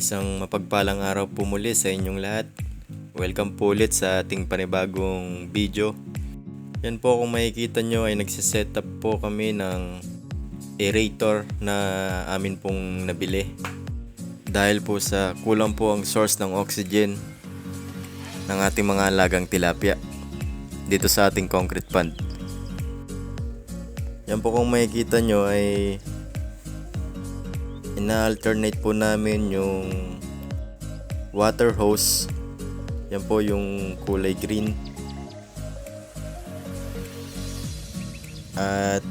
Isang mapagpalang araw po muli sa inyong lahat. Welcome po ulit sa ating panibagong video. Yan po kung makikita nyo ay nagsiset up po kami ng aerator na amin pong nabili. Dahil po sa kulang po ang source ng oxygen ng ating mga alagang tilapia dito sa ating concrete pond. Yan po kung makikita nyo ay ina-alternate po namin yung water hose. Yan po yung kulay green. At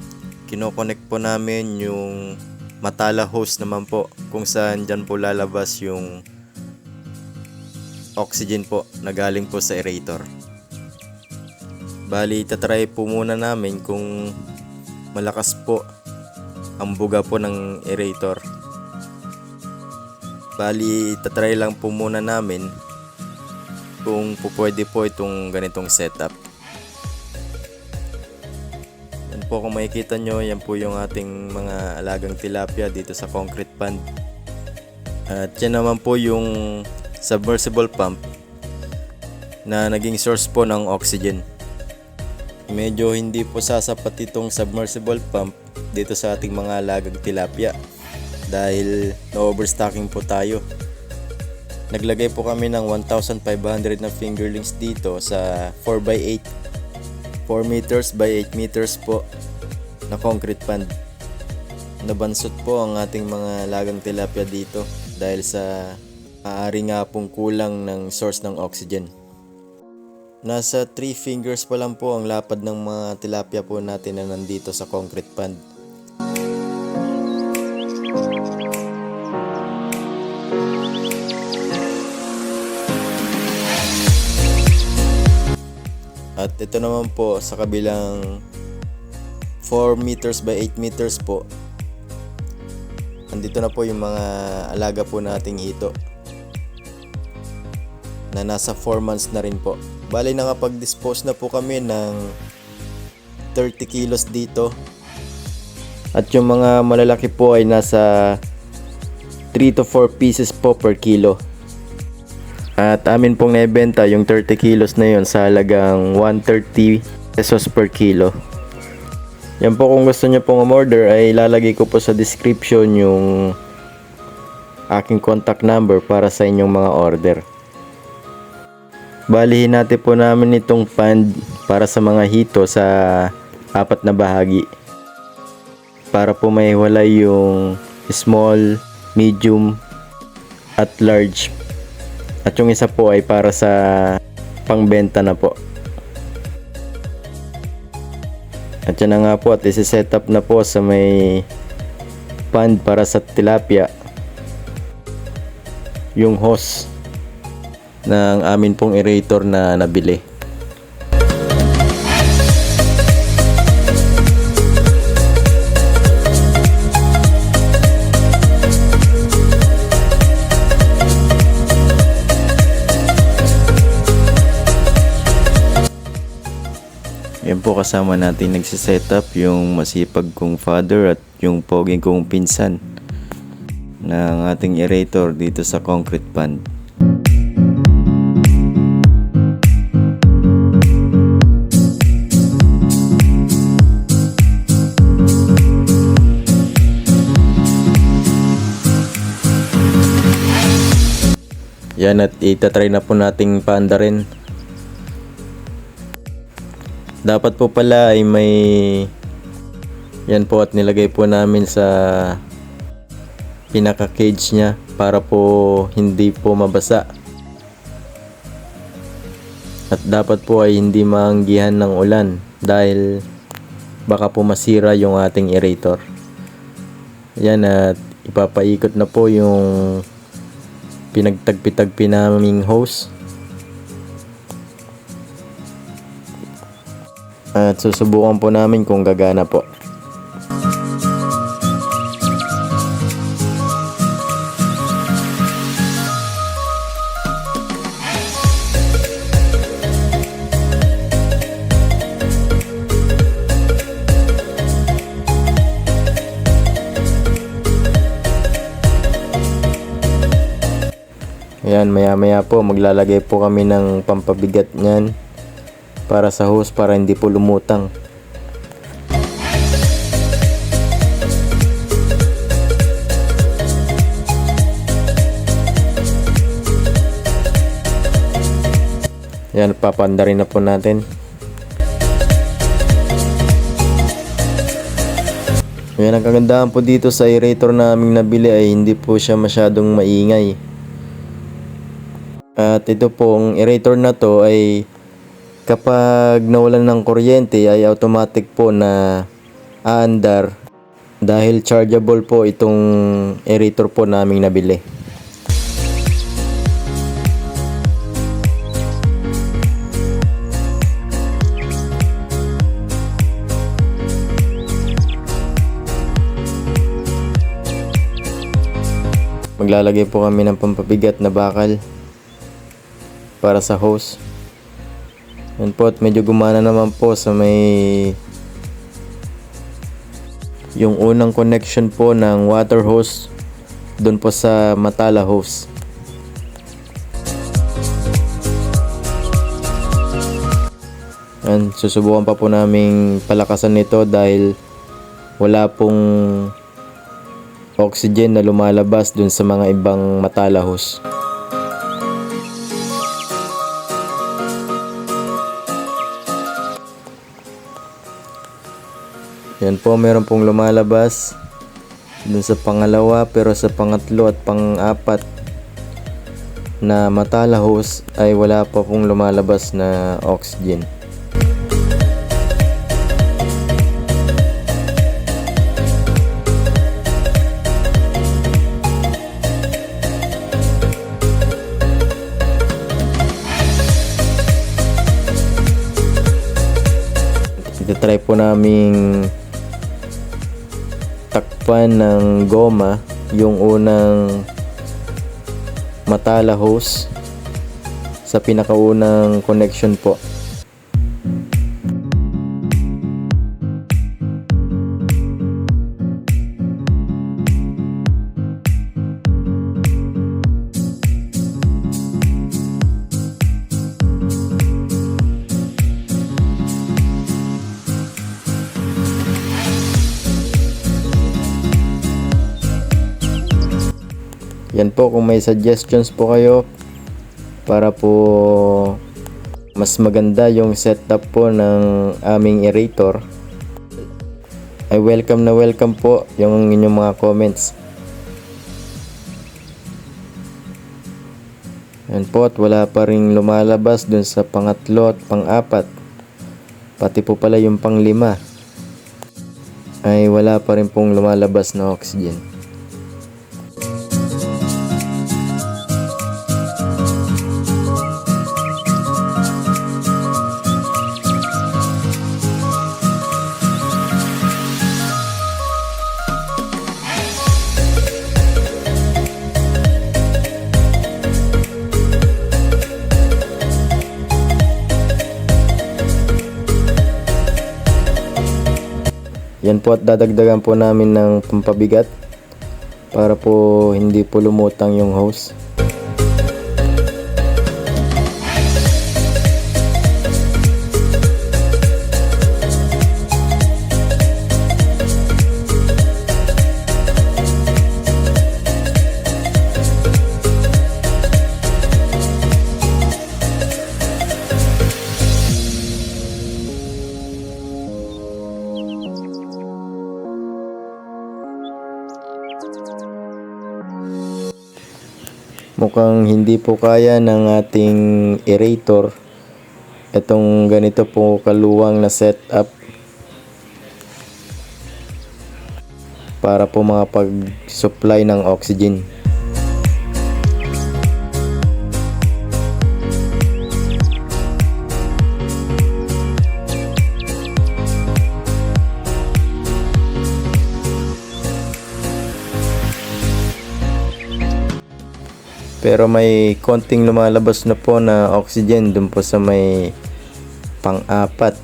kinoconnect po namin yung matala hose naman po kung saan dyan po lalabas yung oxygen po na galing po sa aerator. Bali, tatry po muna namin kung malakas po ang buga po ng aerator. Bali, tatry lang po muna namin kung po pwede po itong ganitong setup. Yan po kung makikita nyo, yan po yung ating mga alagang tilapia dito sa concrete pond. At yan naman po yung submersible pump na naging source po ng oxygen. Medyo hindi po sasapat itong submersible pump dito sa ating mga alagang tilapia dahil na-overstocking po tayo. Naglagay po kami ng 1,500 na fingerlings dito sa 4x8 4 meters by 8 meters po na concrete pond. Nabansot po ang ating mga lagang tilapia dito dahil sa aari nga pong kulang ng source ng oxygen. Nasa 3 fingers pa lang po ang lapad ng mga tilapia po natin na nandito sa concrete pond. At ito naman po sa kabilang 4 meters by 8 meters po. Andito na po yung mga alaga po nating hito. Na nasa 4 months na rin po. Bali nakapag-dispose na po kami ng 30 kilos dito. At yung mga malalaki po ay nasa 3 to 4 pieces po per kilo. At amin pong naibenta yung 30 kilos na yun sa halagang 130 pesos per kilo. Yan po kung gusto niyo pong umorder ay ilalagay ko po sa description yung aking contact number para sa inyong mga order. Balihin natin po namin itong pond para sa mga hito sa apat na bahagi. Para po may yung small, medium, at large at yung isa po ay para sa pangbenta na po. At yan na nga po at isi-set up na po sa may pond para sa tilapia. Yung hose ng amin pong aerator na nabili. Yan po kasama natin nagsiset up yung masipag kong father at yung poging kong pinsan ng ating aerator dito sa concrete pond. Yan at itatry na po nating panda rin dapat po pala ay may yan po at nilagay po namin sa pinaka cage niya para po hindi po mabasa. At dapat po ay hindi maanggihan ng ulan dahil baka po masira yung ating aerator. Yan at ipapaikot na po yung pinagtagpi-tagpi naming hose At susubukan po namin kung gagana po. Ayan, maya maya po maglalagay po kami ng pampabigat niyan para sa hose para hindi po lumutang. Yan, papanda rin na po natin. Yan, ang kagandahan po dito sa aerator na aming nabili ay hindi po siya masyadong maingay. At ito pong aerator na to ay kapag nawalan ng kuryente ay automatic po na aandar dahil chargeable po itong aerator po naming nabili. Maglalagay po kami ng pampabigat na bakal para sa hose. Yan po at medyo gumana naman po sa may yung unang connection po ng water hose doon po sa matala hose. Yan, susubukan pa po naming palakasan nito dahil wala pong oxygen na lumalabas dun sa mga ibang matalahos. Yan po, meron pong lumalabas dun sa pangalawa pero sa pangatlo at pang-apat na matalahos ay wala pa pong lumalabas na oxygen. Itatry po naming takpan ng goma yung unang matala hose sa pinakaunang connection po. Yan po kung may suggestions po kayo para po mas maganda yung setup po ng aming aerator ay welcome na welcome po yung inyong mga comments. Yan po at wala pa rin lumalabas dun sa pangatlo at pang-apat. Pati po pala yung panglima ay wala pa rin pong lumalabas na oxygen. Yan po at dadagdagan po namin ng pampabigat para po hindi po lumutang yung hose. Mukhang hindi po kaya ng ating aerator itong ganito po kaluwang na setup para po makapag-supply ng oxygen. Pero may konting lumalabas na po na oxygen dun po sa may pang-apat.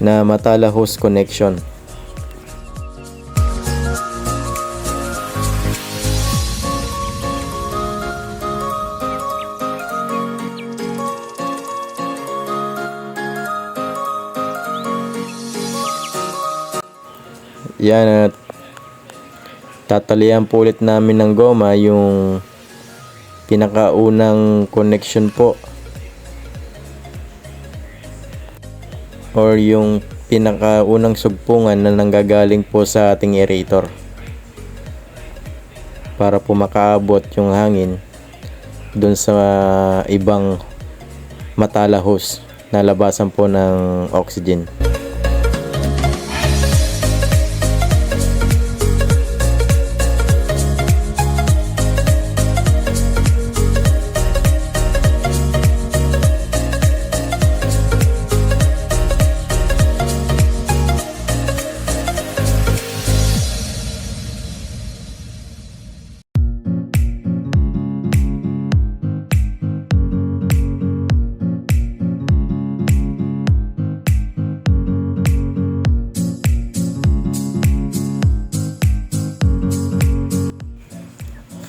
Na Matala host connection. Yan at tatalian po ulit namin ng goma yung pinakaunang connection po or yung pinakaunang sugpungan na nanggagaling po sa ating aerator para po makaabot yung hangin dun sa ibang matalahos na labasan po ng oxygen.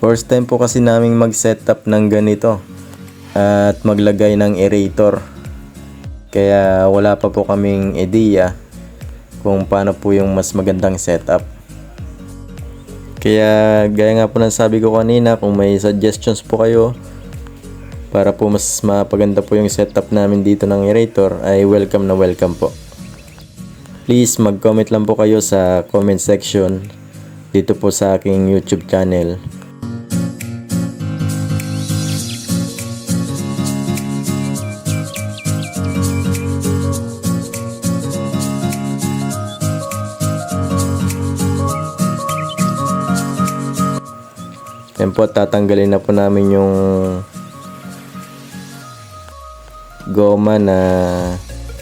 First time po kasi naming mag-setup ng ganito at maglagay ng aerator. Kaya wala pa po kaming ideya kung paano po yung mas magandang setup. Kaya gaya nga po ng sabi ko kanina, kung may suggestions po kayo para po mas mapaganda po yung setup namin dito ng aerator ay welcome na welcome po. Please mag-comment lang po kayo sa comment section dito po sa aking YouTube channel. Yan po, tatanggalin na po namin yung goma na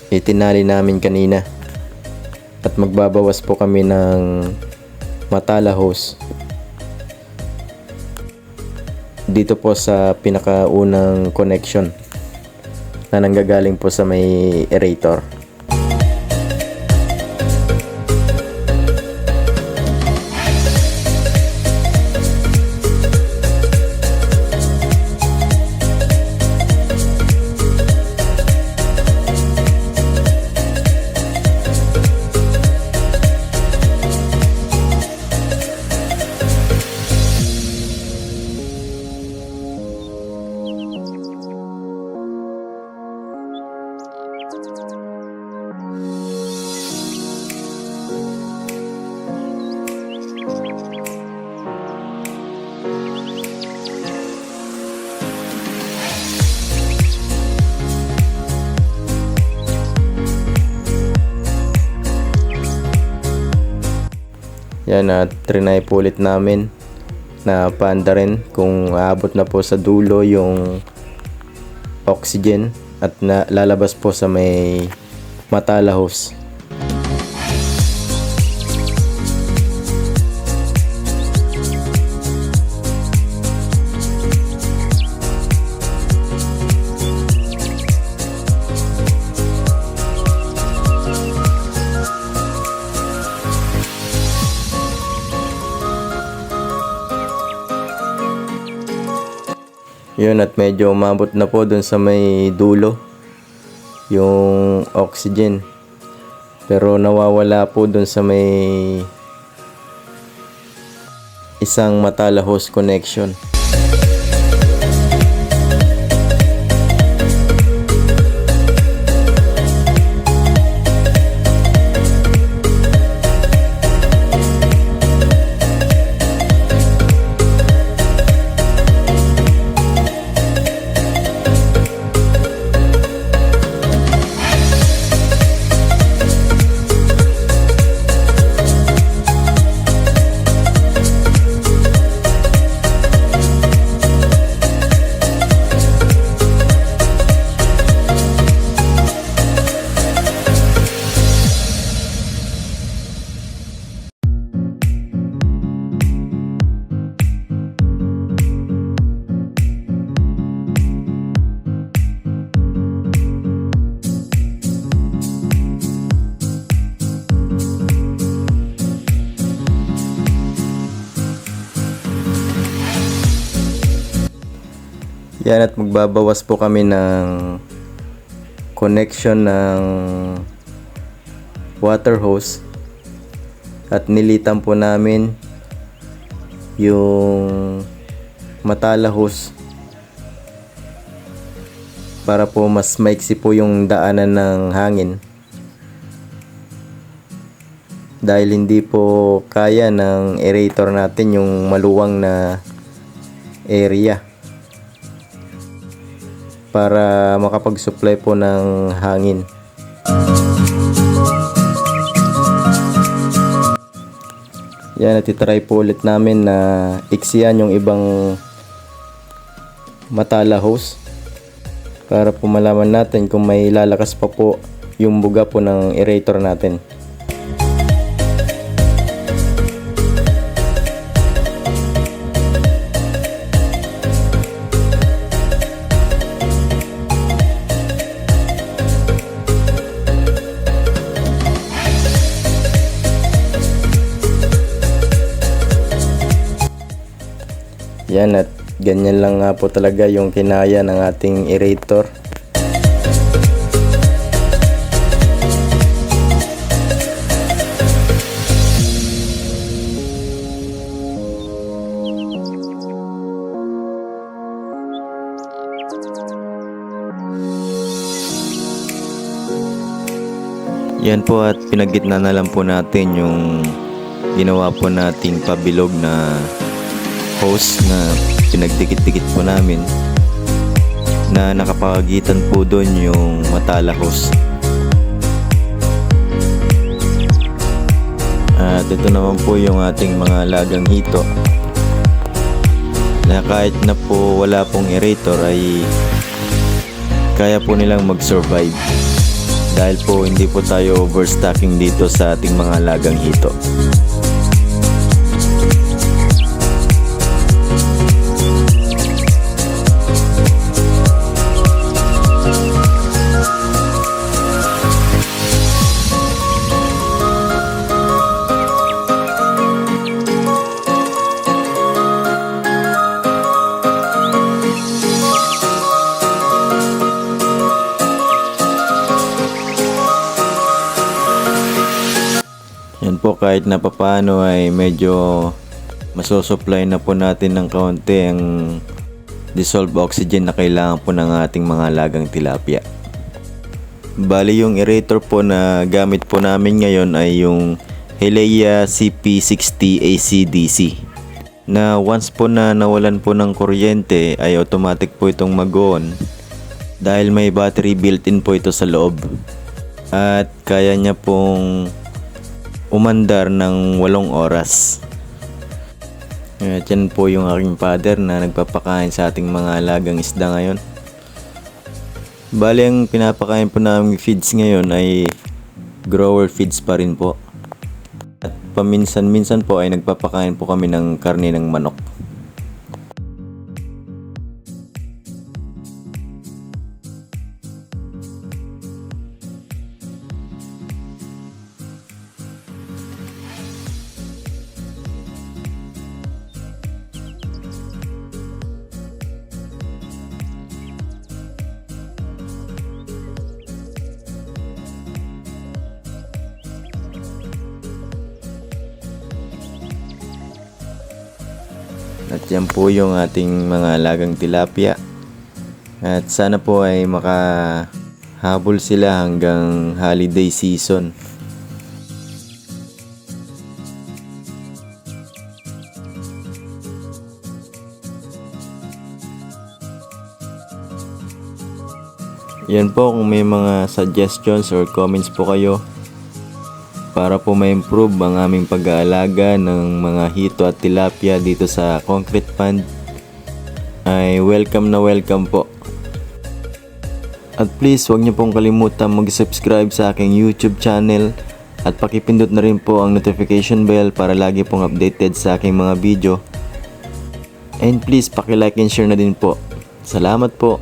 itinali namin kanina. At magbabawas po kami ng matala hose. Dito po sa pinakaunang connection na nanggagaling po sa may aerator. Yan at trinay po ulit namin na paanda rin kung aabot na po sa dulo yung oxygen at na, lalabas po sa may matalahos. Yun at medyo umabot na po dun sa may dulo yung oxygen. Pero nawawala po dun sa may isang matalahos connection. Yan at magbabawas po kami ng connection ng water hose. At nilitan po namin yung matalahos para po mas maiksi po yung daanan ng hangin. Dahil hindi po kaya ng aerator natin yung maluwang na area para makapag-supply po ng hangin. Yan, natitry po ulit namin na iksiyan yung ibang matala hose para po malaman natin kung may lalakas pa po yung buga po ng aerator natin. Yan at ganyan lang nga po talaga yung kinaya ng ating aerator. Yan po at pinagitna na lang po natin yung ginawa po nating pabilog na hose na pinagdikit-dikit po namin na nakapagitan po doon yung matala hose. At ito naman po yung ating mga lagang hito na kahit na po wala pong aerator ay kaya po nilang mag-survive dahil po hindi po tayo overstocking dito sa ating mga lagang hito. Po kahit na papano ay medyo masosupply na po natin ng kaunti ang dissolved oxygen na kailangan po ng ating mga lagang tilapia. Bali yung aerator po na gamit po namin ngayon ay yung Helea CP60 ACDC na once po na nawalan po ng kuryente ay automatic po itong mag-on dahil may battery built-in po ito sa loob at kaya niya pong umandar ng walong oras. At yan po yung aking father na nagpapakain sa ating mga alagang isda ngayon. Bali ang pinapakain po namin feeds ngayon ay grower feeds pa rin po. At paminsan-minsan po ay nagpapakain po kami ng karne ng manok. At yan po yung ating mga alagang tilapia. At sana po ay makahabol sila hanggang holiday season. Yan po kung may mga suggestions or comments po kayo para po ma-improve ang aming pag-aalaga ng mga hito at tilapia dito sa concrete pond ay welcome na welcome po. At please huwag niyo pong kalimutan mag-subscribe sa aking YouTube channel at pakipindot na rin po ang notification bell para lagi pong updated sa aking mga video. And please paki-like and share na din po. Salamat po.